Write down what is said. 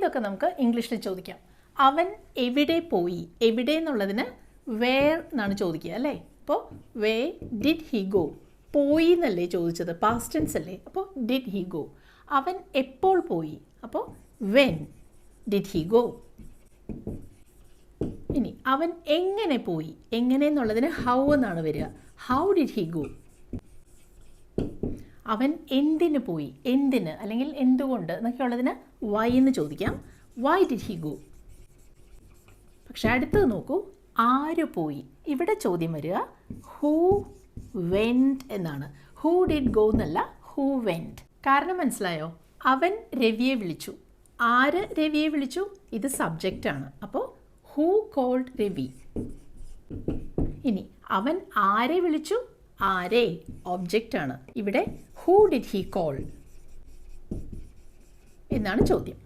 ഇതൊക്കെ നമുക്ക് ഇംഗ്ലീഷിൽ ചോദിക്കാം. അവൻ എവിടെ പോയി? എവിടെ എന്നുള്ളതിന് വേർ എന്നാണ് ചോദിക്കുക അല്ലേ? അപ്പോൾ വേ ഡിഡ് ഹി ഗോ പോയി എന്നല്ലേ ചോദിച്ചത് പാസ്റ്റ് ടെൻസ് അല്ലേ? അപ്പോൾ ഡിഡ് ഹി ഗോ അവൻ എപ്പോൾ പോയി? അപ്പോൾ വെൻ ഡിഡ് ഹി ഗോ ഇനി അവൻ എങ്ങനെ പോയി? എങ്ങനെ എന്നുള്ളതിന് ഹൗ എന്നാണ് വരിക? ഹൗ ഡിഡ് ഹി ഗോ അവൻ എന്തിന് പോയി? എന്തിന്? അല്ലെങ്കിൽ എന്തുകൊണ്ട്? എന്നൊക്കെ ഉള്ളതിന് വൈ എന്ന് ചോദിക്കാം. വൈ ഡിഡ് ഹി ഗോ പക്ഷെ അടുത്തത് നോക്കൂ. ആര് പോയി? ഇവിടെ ചോദ്യം വരിക. ഹൂ വെന്റ് എന്നാണ്. ഹൂ ഡിഡ് ഗോ എന്നല്ല ഹൂ വെന്റ് കാരണം മനസ്സിലായോ? അവൻ രവിയെ വിളിച്ചു. ആര് രവിയെ വിളിച്ചു? ഇത് സബ്ജക്റ്റാണ് അപ്പോൾ ഹൂ കോൾഡ് രവി? ഇനി അവൻ ആരെ വിളിച്ചു? ആരെ? ഒബ്ജക്റ്റ് ആണ്. ഇവിടെ ഹൂ ഡിഡ് ഹി കോൾ എന്നാണ് ചോദ്യം.